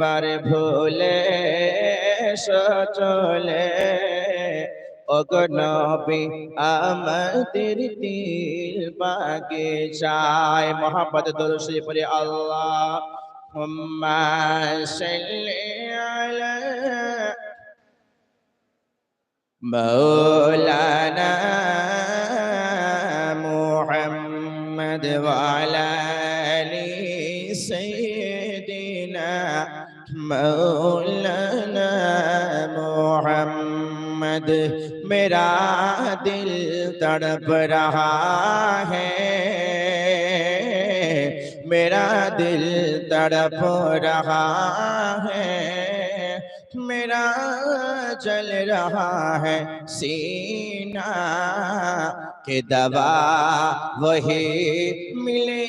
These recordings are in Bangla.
একবার ভুলে চলে। অগনবী আমাদের দিল বাগে যায়। মোহাম্মদ দরসি পরে আল্লাহ হুম্মা সাল্লি আলা মাওলানা মুহাম্মদ ওয়া مولانا محمد، میرا دل تڑپ رہا ہے۔ میرا دل تڑپ رہا ہے۔ میرا چل رہا ہے سینہ، کہ دوا وہی ملے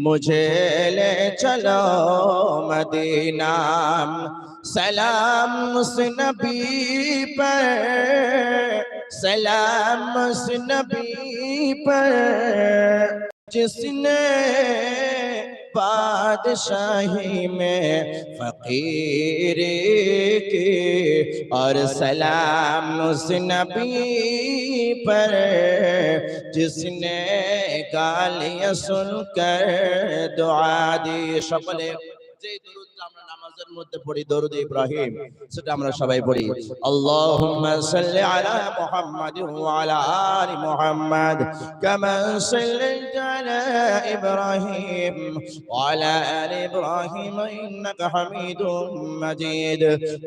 مجھے لے چلو مدینہ۔ سلام اس نبی پر۔ سلام اس نبی پر۔ جس نے بادشاہی میں فقیر کی۔ اور سلام اس نبی پر جس نے گالیاں سن کر دعا دی شبل নামাজের মধ্যে পড়ি দরুদ ইব্রাহিম। সেটা আমরা সবাই পড়ি। আল্লাহুম্মা সাল্লি আলা মুহাম্মাদিন ওয়া আলা আলি মুহাম্মাদ। কামা সাল্লাইতা আলা ইব্রাহিম ওয়া আলা আলি ইব্রাহিম ইন্নাকা হামিদুম মাজিদ।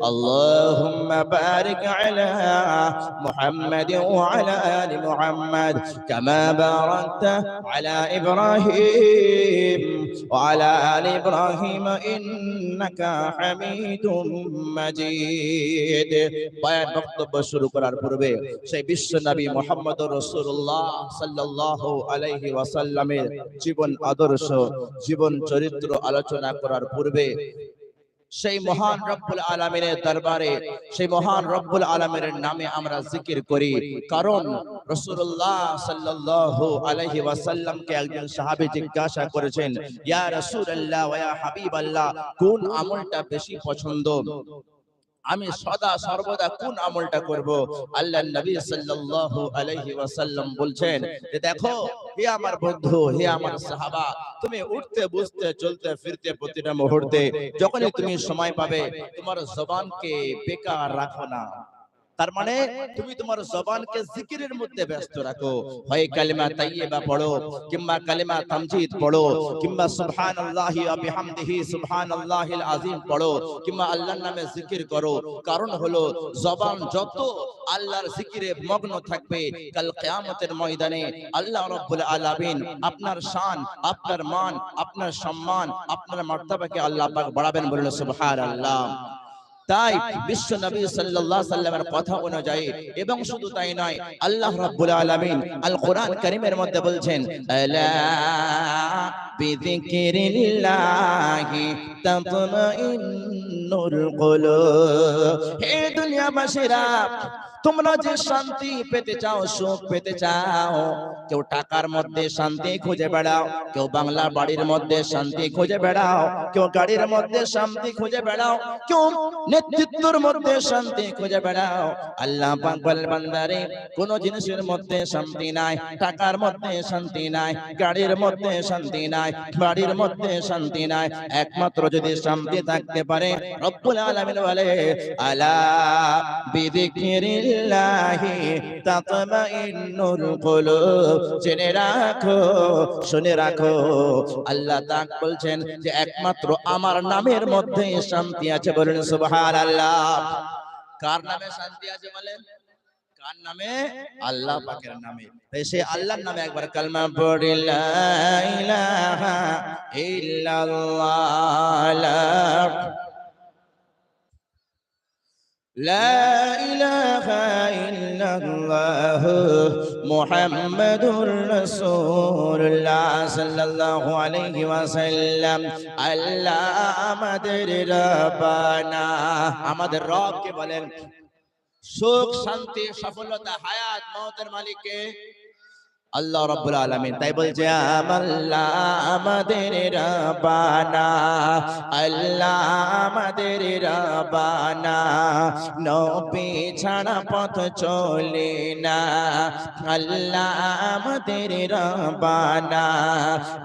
আল্লাহুম্মা বারিক আলা মুহাম্মাদিন ওয়া আলা আলি মুহাম্মাদ। কামা বারাকতা আলা ইব্রাহিম ওয়া আলা আলি ইব্রাহিম ইন্নাকা হামিদুম মাজিদ বয়ান বক্তব্য শুরু করার পূর্বে সেই বিশ্ব নবী মোহাম্মদ রাসূলুল্লাহ সাল্লাল্লাহু আলাইহি ওয়াসাল্লামের জীবন আদর্শ জীবন চরিত্র আলোচনা করার পূর্বে সেই মহান রব্বুল আলমিনের দরবারে সেই মহান রব্বুল আলমিনের নামে আমরা জিকির করি। কারণ রসুল্লাহ সাল্লাল্লাহু আলাইহি ওয়াসাল্লামকে একজন সাহাবী জিজ্ঞাসা করেছেন ইয়া হাবিব আল্লাহ কোন আমলটা বেশি পছন্দ? আমি সদা সর্বদা কোন আমলটা করব? আল্লাহ নবী সাল্লাল্লাহু আলাইহি ওয়াসাল্লাম বলছেন যে দেখো, হে আমার বন্ধু, হে আমার সাহাবা, তুমি উঠতে, বসতে, চলতে, ফিরতে প্রতিটা মুহূর্তে, যখনই তুমি সময় পাবে, তোমার জবানকে বেকার রাখো না। তার মানে তুমি তোমার জবানকে জিকিরের মধ্যে ব্যস্ত রাখো। হয় কালিমা তাইয়্যিবা পড়ো কিংবা কালিমা তামজিদ পড়ো কিংবা সুবহানাল্লাহি ওয়া বিহামদিহি সুবহানাল্লাহিল আযীম পড়ো কিংবা আল্লাহর নামে জিকির করো। কারণ হলো জবান যত আল্লাহর জিকিরে মগ্ন থাকবে কাল কিয়ামতের ময়দানে আল্লাহ রাব্বুল আলামিন আপনার শান আপনার মান আপনার সম্মান আপনার মর্তবাকে আল্লাহ পাক বাড়াবেন বলেন সুবহানাল্লাহ। তাই বিশ্ব নবী সাল্লাল্লাহু আলাইহি সাল্লামের কথা অনুযায়ী এবং শুধু তাই নয় আল্লাহ রাব্বুল আলামিন আল কোরআন কারীমের মধ্যে বলছেন আলা বিযিকরিল্লাহি তাতমাইন্নুল কুলুব। হে দুনিয়াবাসীরা তোমরা যে শান্তি পেতে চাও, সুখ পেতে চাও, কেউ টাকার মধ্যে শান্তি খুঁজে বেড়াও, কেউ বাংলা বাড়ির মধ্যে শান্তি খুঁজে বেড়াও, কেউ গাড়ির মধ্যে শান্তি খুঁজে বেড়াও, কেউ নেতৃত্বের মধ্যে শান্তি খুঁজে বেড়াও। আল্লাহ বলেন, বান্দারে, কোন জিনিসের মধ্যে শান্তি নাই, টাকার মধ্যে শান্তি নাই, গাড়ির মধ্যে শান্তি নাই, বাড়ির মধ্যে শান্তি নাই, একমাত্র যদি শান্তি থাকতে পারে, রব্বুল আলামিন বলে, আলা বিযিকরিল্লাহি তাতমাইন্নুল কুলুব। জেনে রাখো, শুনে রাখো, আল্লাহ তাক বলছেন যে একমাত্র আমার নামের মধ্যে শান্তি আছে বলেন সুবহানাল্লাহ। কার নামে শান্তি আছে বলেন? কার নামে? আল্লাহ পাকের নামে। তাই সে আল্লাহর নামে একবার কালমা পড়ি, লা ইলাহা لا إله إلا الله محمد رسول الله صلى الله عليه وسلم আল্লাহ আমাদের রব্বানা আমাদের রবকে বলেন সুখ শান্তি সফলতা হায়াত মওতের মালিককে আল্লাহ রাব্বুল আলামিন তাই বলছে আল্লাহ আমাদের রব্বানা আল্লাহ আমাদের রব্বানা নবী ছাড়া পথ চলে না আল্লাহ আমাদের রব্বানা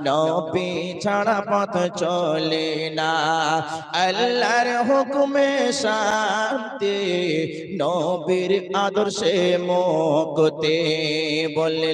নবী ছাড়া পথ চলে না আল্লাহর হুকুমে শান্তি নবীর আদর্শে মুক্তি বলে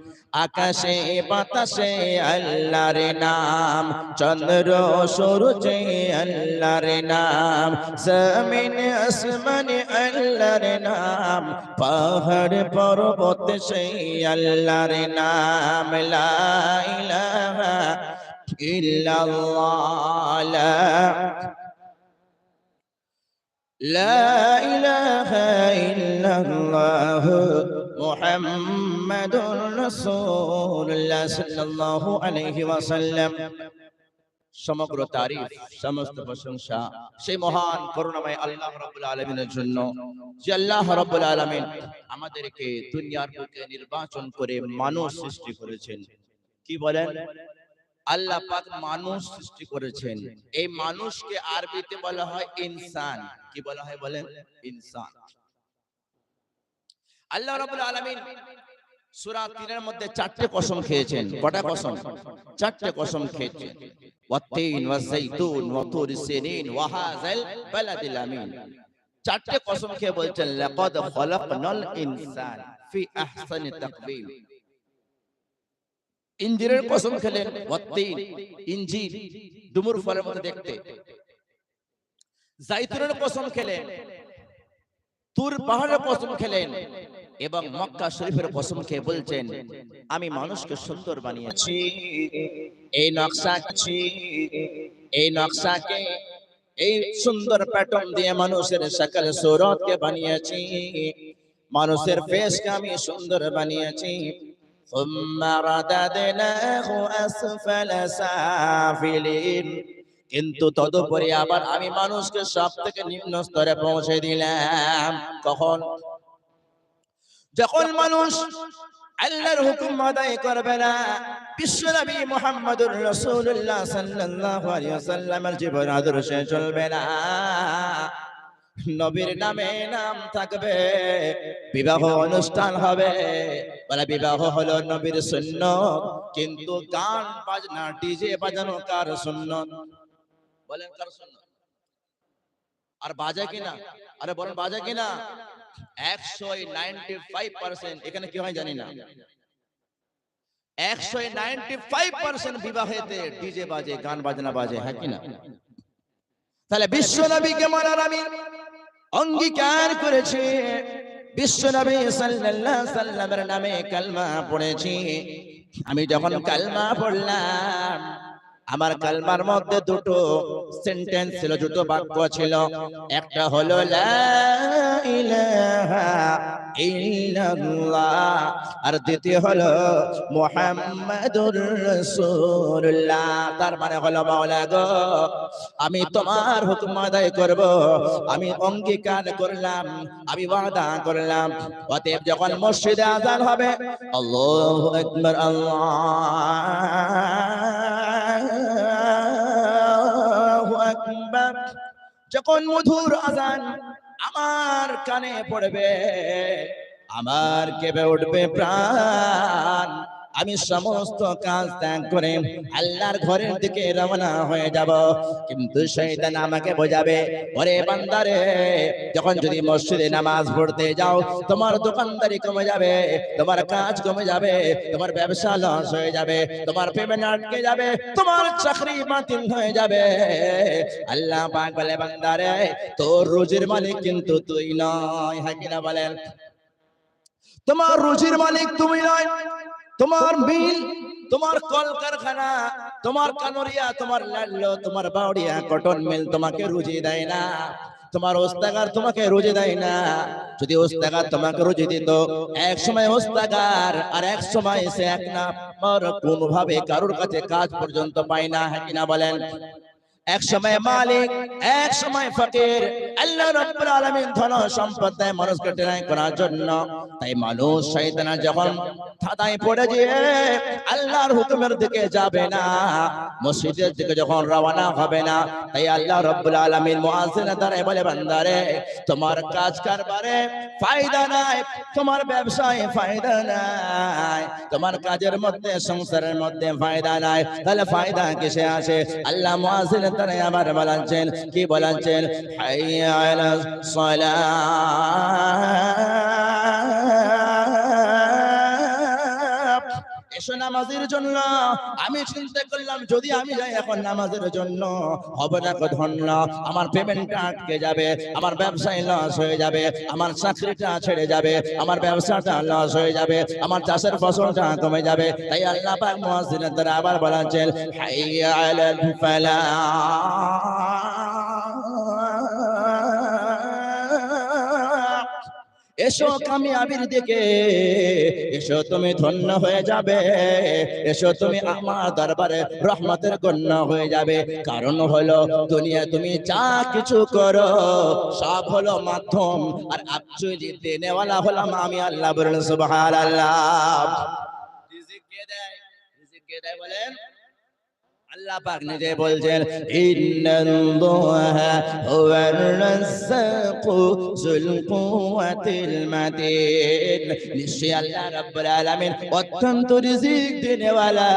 আকাশে বাতাসে আল্লাহর নাম চন্দ্র সূর্যে আল্লাহর নাম জমিন আসমানে আল্লাহর নাম পাহাড় পর্বত সেই আল্লাহর নাম লা ইলাহা ইল্লাল্লাহ লা لا إله إلا الله محمد رسول الله صلى الله عليه وسلم সমগ্র তারিফ সমস্ত প্রশংসা সেই মহান করুণাময় আল্লাহ রাব্বুল আলামিনের জন্য যে আল্লাহ রাব্বুল আলামিন আমাদেরকে দুনিয়ার বুকে নির্বাচন করে মানুষ সৃষ্টি করেছেন কি বলেন আল্লাহ পাক মানুষ সৃষ্টি করেছেন এই মানুষকে আরবিতে বলা হয় ইনসান কি বলা হয় বলেন ইনসান আল্লাহ রাব্বুল আলামিন সূরা 3 এর মধ্যে চারটে কসম খেয়েছেন। কটা কসম? চারটে কসম খেয়েছেন। ওয়াত্তিন ওয়াজাইতুন ওয়া তুর সিনিন ওয়া বালাদিল আমিন। চারটে কসম খেয়ে বলছেন লাকাদ খলাকনাল ইনসান ফি আহসানি তাকবীম। ইঞ্জিরের কসম খেলেন ওয়াত্তিন ইঞ্জির ডুমুর ফলের মতো দেখতে। জাইতুনের কসম খেলেন তুর পাহাড়ের কসম খেলেন। এবং মক্কা শরীফের কসম খেয়ে বলছেন আমি মানুষকে সুন্দর বানিয়েছি। এই নকশা এই নকশাকে এই সুন্দর প্যাটার্ন দিয়ে মানুষের সকল সৌরতকে বানিয়েছি। মানুষের ফেসকে আমি সুন্দর বানিয়েছি। কিন্তু তদুপরি আবার আমি মানুষকে সব থেকে নিম্ন স্তরে পৌঁছে দিলাম। কখন? যখন মানুষ আল্লাহর হুকুম আদায় করবে না বিশ্বনবী মুহাম্মদুর রাসূলুল্লাহ সাল্লাল্লাহু আলাইহি ওয়াসাল্লামের জীবন আদর্শে চলবে না। নবীর নামে নাম থাকবে বিবাহ অনুষ্ঠান হবে। বলে বিবাহ হলো নবীর শূন্য কিন্তু গান বাজনা ডিজে বাজানো কার সুন্নত? বলেন কার সুন্নত? আর বাজে কিনা? আরে বলেন বাজে কিনা? একশো নাইনটি ফাইভ পার্সেন্ট এখানে কি হয় জানি না। একশো নাইনটি ফাইভ পার্সেন্ট বিবাহেতে ডিজে বাজে গান বাজনা বাজে হ্যাঁ কিনা তাহলে বিশ্ব নবীকে মানার আমি অঙ্গীকার করেছি। বিশ্ব নবী সাল্লাল্লাহু সাল্লামের নামে কালমা পড়েছি। আমি যখন কালমা পড়লাম আমার কালমার মধ্যে দুটো সেন্টেন্স ছিল দুটো বাক্য ছিল। একটা হলো আর দ্বিতীয় হলো মুহাম্মাদুর রাসূলুল্লাহ তার মানে হলো মাওলা গো আমি তোমার হুকুম আদায় করব। আমি অঙ্গীকার করলাম আমি ওয়াদা করলাম। অতএব যখন মসজিদে আজান হবে আল্লাহু আকবার আল্লাহু যখন মধুর আজান আমার কানে পড়বে আমার কেবে উঠবে প্রাণ। আমি সমস্ত কাজ ত্যাগ করে আল্লাহর ঘরের দিকে রওনা হয়ে যাব। কিন্তু শয়তান আমাকে বোঝাবে ওরে বান্দারে যখন যদি মসজিদে নামাজ পড়তে যাও তোমার দোকানদারি কমে যাবে তোমার কাজ কমে যাবে তোমার ব্যবসা লস হয়ে যাবে তোমার পেমেন্ট আটকে যাবে তোমার চাকরি বাতিল হয়ে যাবে। আল্লাহ পাক বলে বান্দারে তোর রুজির মালিক কিন্তু তুই নয় হ্যাঁ কিনা বলেন? তোমার রুজির মালিক তুমি নয় তোমার মিল তোমার কলকারখানা, তোমার কানরিয়া, তোমার লাল্লো, তোমার বাউরিয়া কটন মিল তোমাকে রুজি দেয় না। তোমার ওস্তাগার তোমাকে রুজি দেয় না। যদি ওস্তাগার তোমাকে রুজি দিত, এক সময় ওস্তাগার আর এক সময় সে এক না কোনোভাবে কারোর কাছে কাজ পর্যন্ত পায় না হ্যাঁ কিনা বলেন? এক সময় মালিক, এক সময় ফকির। আল্লাহ রাব্বুল আলামিন ধন সম্পদ দেয় মানুষকে টেরাই করার জন্য। তাই মানুষ শয়তানা যখন থাদায় পড়ে যেয়ে আল্লাহর হুকুমের দিকে যাবে না, মসজিদের দিকে যখন রওনা হবে না, তাই আল্লাহ রাব্বুল আলামিন মুআজ্জিনের দ্বারা বলে, বান্দারে, তোমার কাজ কারবারে ফায়দা নাই, তোমার ব্যবসায় ফায়দা নাই, তোমার কাজের মধ্যে, সংসারের মধ্যে ফায়দা নাই। তাহলে ফায়দা কিসে আসে? আল্লাহ মুআজ্জিনের দ্বারা আবার বলাচ্ছেন কি বলাচ্ছেন? হাইয়া আলা সালাহ এসো নামাজের জন্য। আমি চিন্তা করলাম, যদি আমি যাই এখন নামাজের জন্য, হবে না ধন্য। আমার পেমেন্টটা আটকে যাবে, আমার ব্যবসায় লস হয়ে যাবে, আমার চাকরিটা ছেড়ে যাবে, আমার ব্যবসাটা লস হয়ে যাবে, আমার চাষের ফসলটা কমে যাবে। তাই আল্লাহ পাক মুয়াজ্জিনের দ্বারা আবার বলাচ্ছেন হাইয়া আলাল ফালাহ এসো কামিয়াবির দিকে। এসো তুমি ধন্য হয়ে যাবে। এসো তুমি আমার দরবারে রহমতের গণ্য হয়ে যাবে। কারণ হলো দুনিয়া তুমি যা কিছু করো সব হলো মাধ্যম। আর আপচুলি দেনেওয়ালা হলাম আমি আল্লাহ বলেন সুবহানাল্লাহ। রিজিক কে দেয়? রিজিক কে দেয় বলেন? আল্লাহ পাক নিজে বলছেন ইন্নাল্লাহা হুয়ার রাজ্জাকু যুল কুওয়াতিল মাতিন। নিশ্চয়ই আল্লাহ রাব্বুল আলামিন অত্যন্ত রিজিক দেনেওয়ালা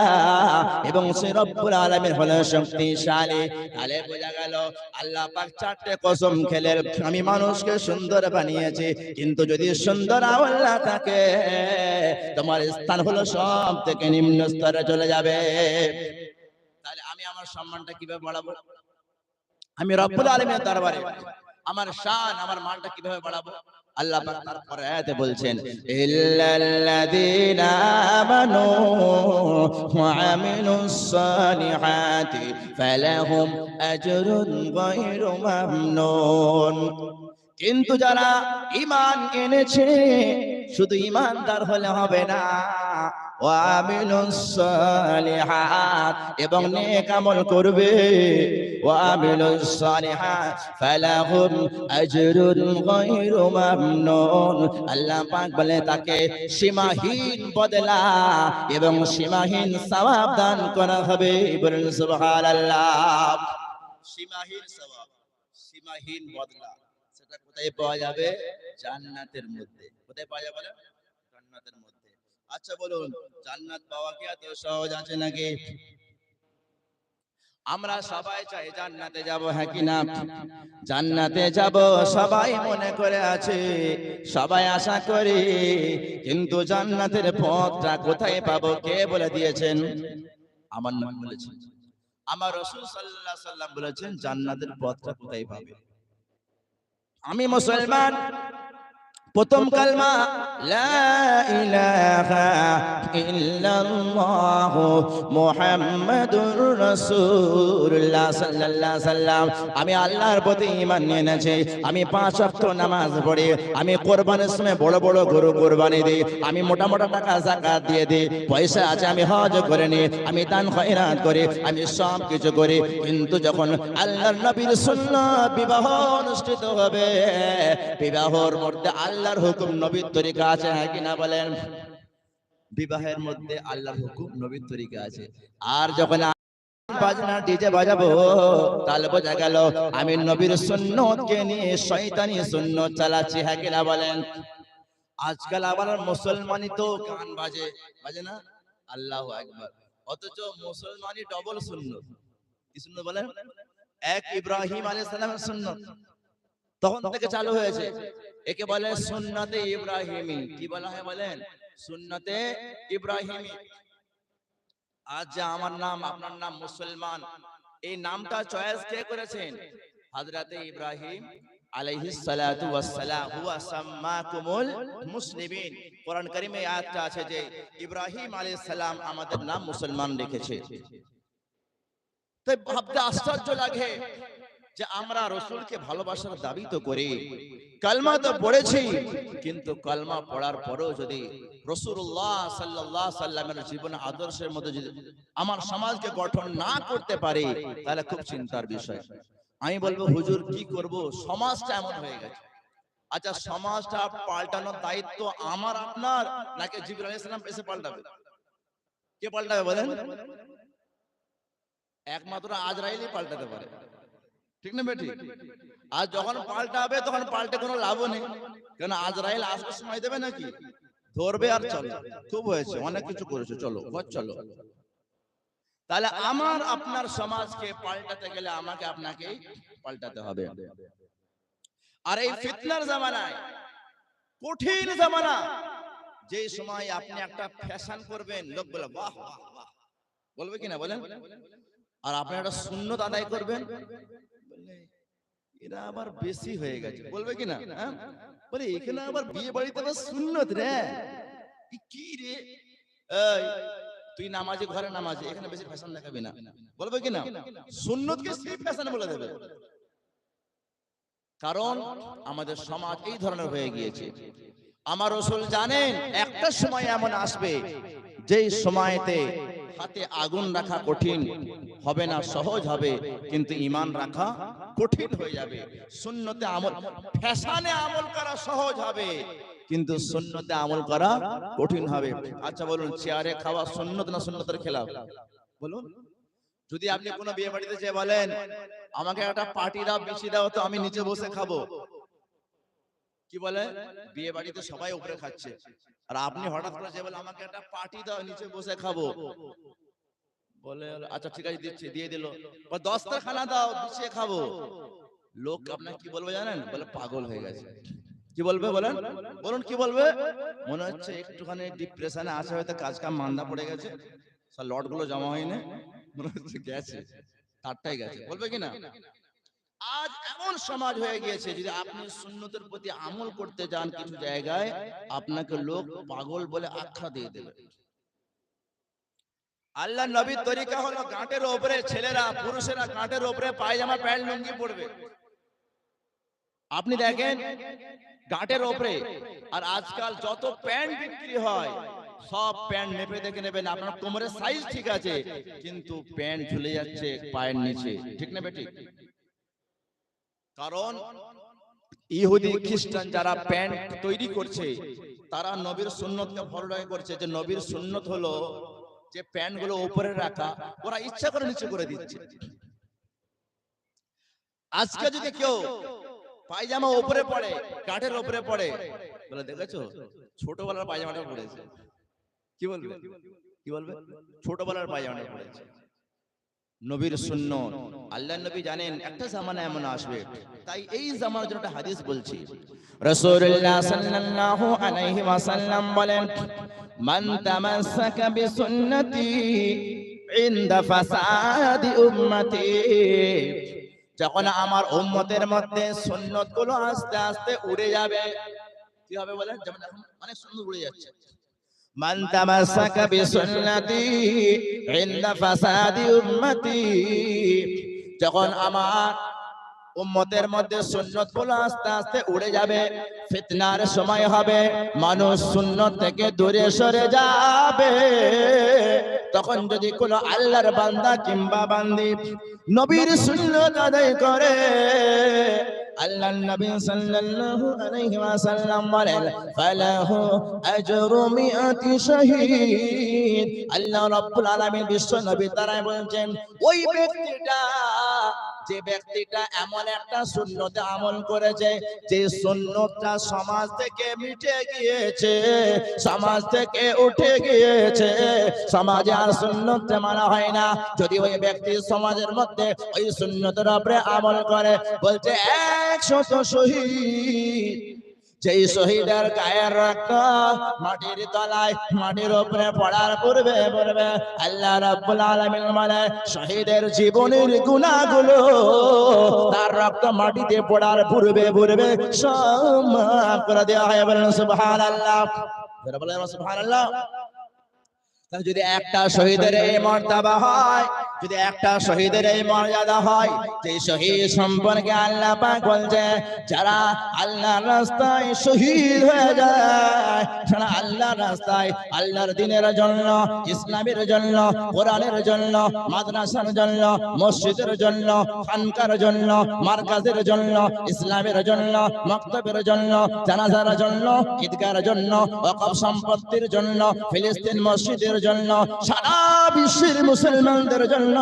এবং সে রব্বুল আলামিন হলো শক্তিশালী। তাহলে বোঝা গেল আল্লাহ পাক চারটে কসম খেলেন আমি মানুষকে সুন্দর বানিয়েছি কিন্তু যদি সুন্দর আল্লাহ থাকে তোমার স্থান হলো সব থেকে নিম্ন স্তরে চলে যাবে। আমার সম্মানটা কীভাবে বাড়াবো? আমি রব্বুল আলামিনের দরবারে আমার শান আমার মানটা কীভাবে বাড়াবো? আল্লাহ পাক তারপরে আয়াতে বলছেন ইল্লাল্লাযীনা আমানু ওয়া আমিলুস সালিহাতি ফালাহুম আজরুন গায়রু মামনুন। কিন্তু যারা ঈমান এনেছে শুধু ঈমানদার হলে হবে না। সালিহাত এবং নেক আমল করবে। আল্লাহ পাক বলে তাকে সীমাহীন বদলা এবং সীমাহীন সওয়াব দান করা হবে। বলুন সুবহানাল্লাহ। সীমাহীন সওয়াব সীমাহীন বদলা সেটা কোথায় পাওয়া যাবে? জান্নাতের মধ্যে। কোথায় পাওয়া যাবে আচ্ছা বলুন, জান্নাত পাওয়া কি এত সহজ আছে নাকি? আমরা সবাই চাই জান্নাতে যাব হ্যাঁ কি না? জান্নাতে যাব, সবাই মনে করে আছে, সবাই আশা করি, কিন্তু জান্নাতের পথটা কোথায় পাবো, কে বলে দিয়েছেন? আমার নাম বলেছেন। আমার রসুল সাল্লাল্লাহু সাল্লাম বলেছেন, জান্নাতের পথটা কোথায় পাবে? আমি মুসলমান প্রথম কালমা লা ইলাহা ইল্লাল্লাহ মুহাম্মাদুর রাসূলুল্লাহ সাল্লাল্লাহু সাল্লাম। আমি আল্লাহর প্রতি ঈমান নিয়ে এনেছি। আমি পাঁচ ওয়াক্ত নামাজ পড়ি। আমি কোরবানির সময় বড় বড় গরু কোরবানি দিই। আমি মোটা মোটা টাকা যাকাত দিয়ে দিই। পয়সা আছে আমি হজ করে নি আমি দান খয়রাত করি। আমি সব কিছু করি। কিন্তু যখন আল্লাহর নবীর সুন্নাত বিবাহ অনুষ্ঠিত হবে বিবাহর মধ্যে আল্লাহর হুকুম নবীর তরিকা আছে হ্যাঁ কি না বলেন? বিবাহের মধ্যে আল্লাহর হুকুম নবীর তরিকা আছে। আর যখন হ্যাঁ অথচ এক ইব্রাহিম আলাইহিস সালামের সুন্নত। তখন থেকে চালু হয়েছে। একে বলে সুন্নতে ইব্রাহিমি। কি বলা হয় বলেন? সুন্নতে ইব্রাহিমি। আজ যে আমার নাম আপনার নাম মুসলমান। এই নামটা চয়েস কে করেছেন? হযরতে ইব্রাহিম আলাইহিস সালাতু ওয়াস সালাম হুয়া সাম্মাকুমুল মুসলিমিন। কোরআন কারীমে আয়াতটা আছে যে ইব্রাহিম আলাইহিস সালাম আমাদের নাম মুসলমান রেখেছে। তাই ভাবতে আশ্চর্য লাগে যে আমরা রসুলকে ভালোবাসার দাবি তো করি কালমা তো পড়েছি কিন্তু কালমা পড়ার পরেও যদি রসুল্লাহ সাল্লাহ সাল্লামের জীবন আদর্শের মধ্যে যদি আমার সমাজকে গঠন না করতে পারি তাহলে খুব চিন্তার বিষয়। আমি বলব হুজুর কি করব? সমাজটা এমন হয়ে গেছে। আচ্ছা সমাজটা পাল্টানোর দায়িত্ব আমার আপনার নাকি জিবরাল ইসলাম এসে পাল্টাবে? কে পাল্টাবে বলেন? একমাত্র আজরাইলই পাল্টাতে পারে। ঠিক না বেটি? আর যখন পাল্টাবে তখন পাল্টে কোনো লাভও নেই। কেন আজরাইল আসবে সময় দেবে নাকি? ধরবে আর চলো। খুব হয়েছে অনেক কিছু করেছে। চলো ঘর চলো। তাহলে আমার আপনার সমাজকে পাল্টাতে গেলে আমাকে আপনাকে পাল্টাতে হবে। আর এই ফিতনার জামানায় কঠিন জামানা যে সময় আপনি একটা ফ্যাশন করবেন লোক বলে বাহ বাহ বলবে কিনা বলেন? আর আপনি একটা শূন্যত আদায় করবেন? বললে, এরা আবার বেশি হয়ে গেছে। বলবে হ্যাঁ? বলে এখানে আবার বিয়ে বাড়িতে আবার শূন্যত রে। কি রে? তুই নামাজে ঘরে নামাজে এখানে বেশি ফ্যাশন দেখাবি না। বলবে কিনা সুন্নতকে সেই ফ্যাশন বলে দেবে। কারণ আমাদের সমাজ এই ধরনের হয়ে গিয়েছে। আমার রসুল জানেন একটা সময় এমন আসবে যেই সময়তে হাতে আগুন রাখা কঠিন। হবে না, সহজ হবে, কিন্তু ইমান রাখা কঠিন হয়ে যাবে। শূন্যতে আমল, ফ্যাশনে আমল করা সহজ হবে, কিন্তু সুন্নতে আমল করা কঠিন হবে। আচ্ছা বলুন, চেয়ারে খাওয়া সুন্নত না সুন্নতের খেলাফ? বলুন। যদি আপনি কোনো বিয়ে বাড়িতে যেয়ে বলেন, আমাকে একটা পার্টি দাও বেশি দাও তো আমি নিচে বসে খাব। কি বলে? বিয়ে বাড়িতে সবাই উপরে খাচ্ছে। আর আপনি হঠাৎ করে যে বলে আমাকে একটা পার্টি দাও নিচে বসে খাব। বলে আচ্ছা ঠিক আছে দিচ্ছি দিয়ে দিল। বা দশটা খানা দাও বিছিয়ে খাব। লোক আপনার কি বলবে জানেন? বলে পাগল হয়ে গেছে। কি বলবে বলেন? বলুন কি বলবে? মনে হচ্ছে একটুখানি ডিপ্রেশনে আছে হয়তো কাজ কাম মান্দা পড়ে গেছে। লটগুলো জমা হয়নি। মনে হচ্ছে গেছে তারটাই গেছে। বলবে কি না? আজ এমন সমাজ হয়ে গিয়েছে, যদি আপনি সুন্নতের প্রতি আমল করতে যান কিছু জায়গায়, আপনাকে লোক পাগল বলে আখ্যা দিয়ে দেবে। আল্লাহ নবীর তরিকা হলো গাঁটের ওপরে ছেলেরা, পুরুষেরা গাঁটের ওপরে পায়জামা, প্যান্ট, লুঙ্গি পড়বে আপনি দেখেন, গাঁটের ওপরে, আর আজকাল যত প্যান্ট বিক্রি হয়, সব প্যান্ট নেপে দেখে নেবেন, আপনার কোমরের সাইজ ঠিক আছে, কিন্তু প্যান্ট ঝুলে যাচ্ছে পায়ের নিচে। ঠিক না বেটি কারণ ইহুদি খ্রিস্টান যারা প্যান্ট তৈরি করছে তারা নবীর সুন্নতকে ফলো করছে যে নবীর সুন্নত হলো যে প্যান্টগুলো উপরে রাখা ওরা ইচ্ছা করে নিচে করে দিচ্ছে। আজকে যদি কেউ পায়জামা উপরে পড়ে কাঠের উপরে পড়ে বলে দেখেছ? ছোটবেলার পায়জামাটা পড়েছে। কি বলবে? কি বলবে? ছোটবেলার পায়জামাটা পড়েছে। নবীর শূন্য আল্লাহ নবী জানেন একটা জামানা এমন আসবে। তাই এই জামানার জন্য একটা হাদিস বলছি। রাসূলুল্লাহ সাল্লাল্লাহু আলাইহি ওয়াসাল্লাম বলেন মান তামাসসাকা বিসুন্নতি ইনদা ফাসাদি উম্মতি। যখন আমার উম্মতের মধ্যে সুন্নতগুলো আস্তে আস্তে উড়ে যাবে কি হবে বলেন? যেমন অনেক সুন্নত উড়ে যাচ্ছে। মান তামাসাকা বিসুন্নতি ইনদা ফাসাদি উম্মতি। যখন আমার উম্মতের মধ্যে সুন্নতগুলো আস্তে আস্তে উড়ে যাবে, ফিতনার সময় হবে, মানুষ সুন্নত থেকে দূরে সরে যাবে। তখন যদি কোনো আল্লাহর বান্দা কিংবা বান্দি নবীর সুন্নত আদায় করে। আল্লাহ নবী সাল্লাল্লাহু আলাইহি ওয়াসাল্লাম বলেন ফালাহু আজরু মিআতি শাহীদ। আল্লাহ রাব্বুল আলামিন বিশ্ব নবী তারাই বলেন ওই ব্যক্তিটা যে ব্যক্তিটা এমন একটা সুন্নতে আমল করেছে যে সুন্নতটা সমাজ থেকে মিটে গিয়েছে সমাজ থেকে উঠে গিয়েছে। সমাজে আর সুন্নতে মানা হয় না। যদি ওই ব্যক্তি সমাজের মধ্যে ওই সুন্নতের উপরে আমল করে। বলছে, একশত শহীদ, যেই শহীদের গায়ের রক্ত মাটির তলায়, মাটির উপরে পড়ার পূর্বে পড়বে, আল্লাহ রাব্বুল আলামিন মানে শহীদের জীবনের গুনাহগুলো তার রক্ত মাটিতে পড়ার পূর্বে পূর্বে সব করে দেওয়া হয়। বলেন, সুবহানাল্লাহ। যারা বলেন, সুবহানাল্লাহ। যদি একটা শহীদের এই মর্যাদা হয় যদি একটা শহীদের এই মর্যাদা হয় যে শহীদ সম্পর্কে আল্লাহ পাক বলছে যারা আল্লাহর রাস্তায় শহীদ হয়ে যায় যারা আল্লাহর রাস্তায় আল্লাহর দিনের জন্য ইসলামের জন্য কোরআনের জন্য মাদ্রাসার জন্য মসজিদের জন্য খানকার জন্য মার্কাজের জন্য ইসলামের জন্য মক্তবের জন্য জানাজার জন্য ঈদগার জন্য ওয়াকফ সম্পত্তির জন্য ফিলিস্তিন মসজিদের জন্য, সারা বিশ্বের মুসলমানদের জন্য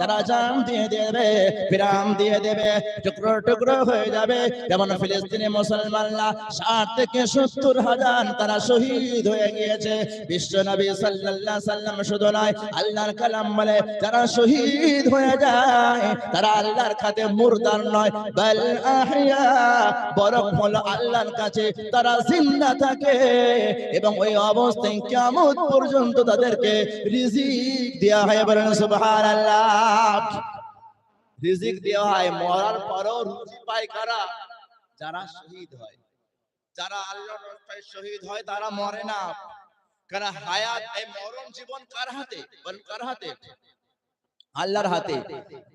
তারা জান দিয়ে দেবে, বিরাম দিয়ে দেবে, টুকরো টুকরো হয়ে যাবে। যেমন ফিলিস্তিনি মুসলমানরা ষাট থেকে সত্তর হাজার তারা শহীদ হয়ে গিয়েছে। বিশ্ব নবী সাল্লাল্লাহু সাল্লাম শুধু নয়, আল্লাহর কালাম বলে যারা শহীদ হয়ে যায়, তারা আল্লাহর খাতে মুরদার নয়। বল আহিয়া বরং হলো আল্লাহর কাছে তারা জিন্দা থাকে। এবং ওই অবস্থায় কেমন পর্যন্ত তাদেরকে রিজিক দেওয়া হয় বলেন সুবহানাল্লাহ। রিজিক দেওয়া হয়, মরার পরও রুজি পায় কারা? যারা শহীদ হয়। যারা আল্লাহর রাস্তায় শহীদ হয়, তারা মরে না। কারণ হায়াত এই মরণ জীবন কার হাতে? বলেন কার হাতে? আল্লাহর হাতে।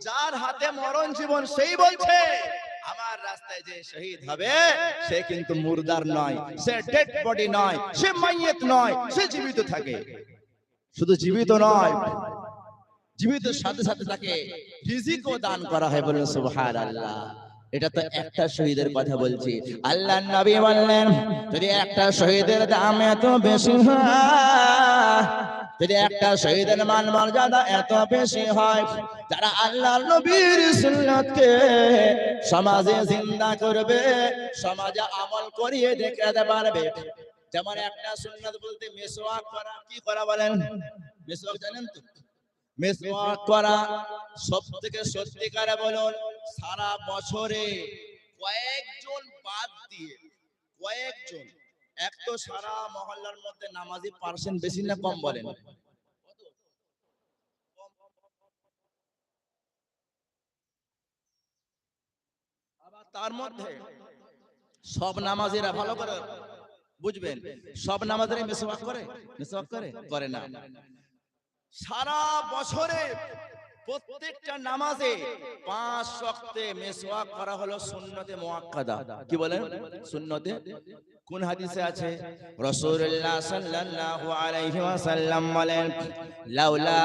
যার হাতে মরণ জীবন সেই বলছে, আমার রাস্তায় যে শহীদ হবে, সে কিন্তু মুর্দার নয়, সে ডেড বডি নয়, সে মাইয়েত নয়, সে জীবিত থাকে। শুধু জীবিত নয় জীবিত সাথে সাথে তাকে রিজিকও দান করা হয়। বলেন সুবহানাল্লাহ। এটা তো একটা শহীদের কথা বলছি। আল্লাহ নবী বললেন যদি একটা শহীদের দাম এত বেশি হয় যদি একটা শহীদের মান মর্যাদা এত বেশি হয় যারা আল্লাহর নবীর সুন্নতকে সমাজে জিন্দা করবে সমাজে আমল করিয়ে দেখাতে পারবে যেমন একটা সুন্নত বলতে মেসওয়াক করা, কি করা বলেন? মেসওয়াক জানেন তো? মেসওয়াক করা সব থেকে সত্যিকারে বলুন, সারা বছরে কয়েকজন বাদ দিয়ে, কয়েকজন, এক তো সারা মহল্লার মধ্যে নামাজি পার্সেন্ট বেশি না কম বলেন? তার মধ্যে সব নামাজিরা ভালো করে বুঝবেন? সব নামাজের মেসওয়াক করে? মেসওয়াক করে? করে না। সারা বছরে প্রত্যেকটা নামাজে পাঁচ ওয়াক্তে মেসওয়াক করা হলো সুন্নতে মুআক্কাদা। কি বলেন? সুন্নতে? কোন হাদিসে আছে? রাসূলুল্লাহ সাল্লাল্লাহু আলাইহি ওয়াসাল্লাম বলেন, লাউলা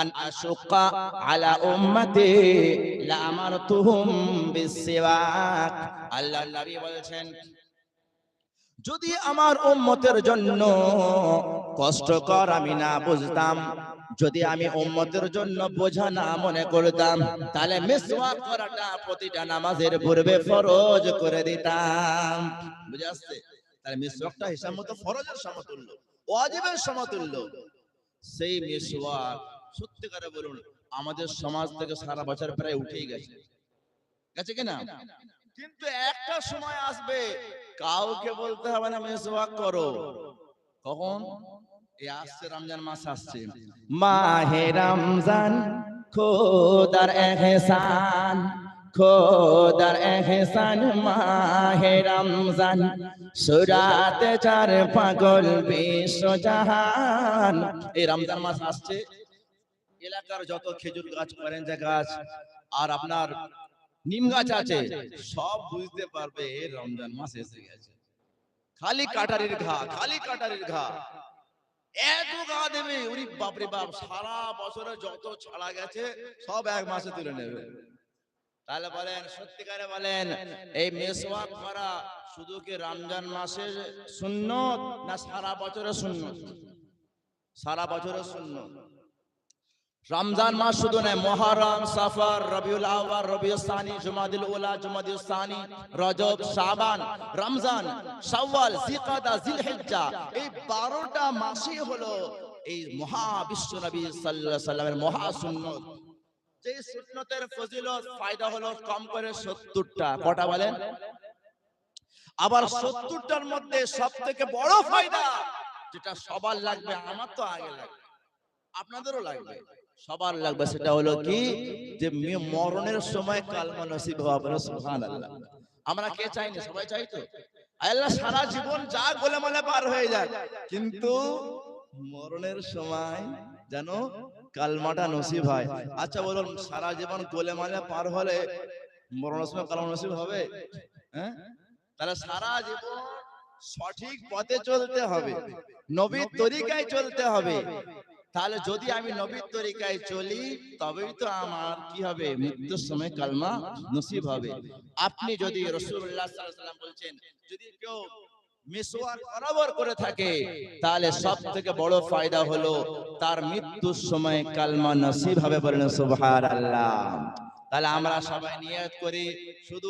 আন আশুক্কা আলা উম্মতি লা আমারতুহুম বিসিওয়াক। আল্লাহর নবী বলেছেন যদি আমার উম্মতের জন্য কষ্টকর আমি না বুঝতাম। যদি আমি উম্মতের জন্য বোঝা না মনে করতাম, তাহলে মিসওয়াক করাটা প্রতিটা নামাজের পূর্বে ফরজ করে দিতাম। বুঝে তাহলে মিসওয়াকটা হিসাব মতো ফরজের সমতুল্য, ওয়াজিবের সমতুল্য। সেই মিসওয়াক সত্যিকারে বলুন, আমাদের সমাজ থেকে সারা বছর প্রায় উঠেই গেছে। গেছে কিনা কিন্তু একটা সময় আসবে, কাউকে বলতে হবে না মেসওয়াক করো। কখন? এই আসছে রমজান মাস আসছে। মাহে রমজান, খোদার এহসান খোদার এহসান, মাহে রমজান। সুরাতে চার পাগল, বিশ্ব জাহান। এই রমজান মাস আসছে। এলাকার যত খেজুর গাছ করেঞ্জা গাছ, আর আপনার নিম গাছ আছে। সব বুঝতে পারবে রমজান মাস এসে গেছে। খালি কাটারির ঘা খালি কাটারির ঘা। এত গা দেবে উনি বাপরে বাপ সারা বছরে যত ছাড়া গেছে সব এক মাসে তুলে নেবে। তাহলে বলেন সত্যিকারে বলেন এই মেসওয়াক করা শুধু কি রমজান মাসে সুন্নত না সারা বছরের সুন্নত? সারা বছরের সুন্নত। রমজান মাস শুধু নয়, মহরম, সফর, রবিউল আওয়াল রবিউল সানি, জুমাদুল উলা, জুমাদুল সানি, রজব, শাবান, রমজান, শাওয়াল, জিকাদা, জিলহিজ্জা, এই 12টা মাসই হলো এই মহা বিশ্ব নবী সাল্লাল্লাহু সাল্লামের মহা সুন্নত। যে সুন্নতের ফজিলত ফায়দা হলো কম করে 70টা কটা বলেন? আবার 70টার মধ্যে সবথেকে বড় ফায়দা, যেটা সবার লাগবে, আমার তো আগে লাগবে, আপনাদেরও লাগবে। সবার লাগবে, সেটা হলো কি? যে মরণের সময় কালমা নসিব আমরা কে চাইনি সবাই চাই তো? আল্লাহ সারা জীবন যা গোলে গোলেমালে পার হয়ে যায়, কিন্তু মরণের সময় যেন কালমাটা নসিব হয়। আচ্ছা বলুন, সারা জীবন কোলে মালে পার হলে মরণের সময় কালমা নসিব হবে? হ্যাঁ? তাহলে সারা জীবন সঠিক পথে চলতে হবে, নবীর তরিকায় চলতে হবে। তাহলে যদি আমি নবীর তরিকায় চলি তবেই তো আমার কি হবে? মৃত্যুর সময় কালমা নসিব হবে। আপনি যদি রসুল্লাহ বলছেন যদি কেউ বরাবর করে থাকে তাহলে সব থেকে বড় ফায়দা হলো তার মৃত্যুর সময় কালমা নসিব হবে বলেন সুবহানাল্লাহ। তাহলে আমরা সবাই নিয়ত করি শুধু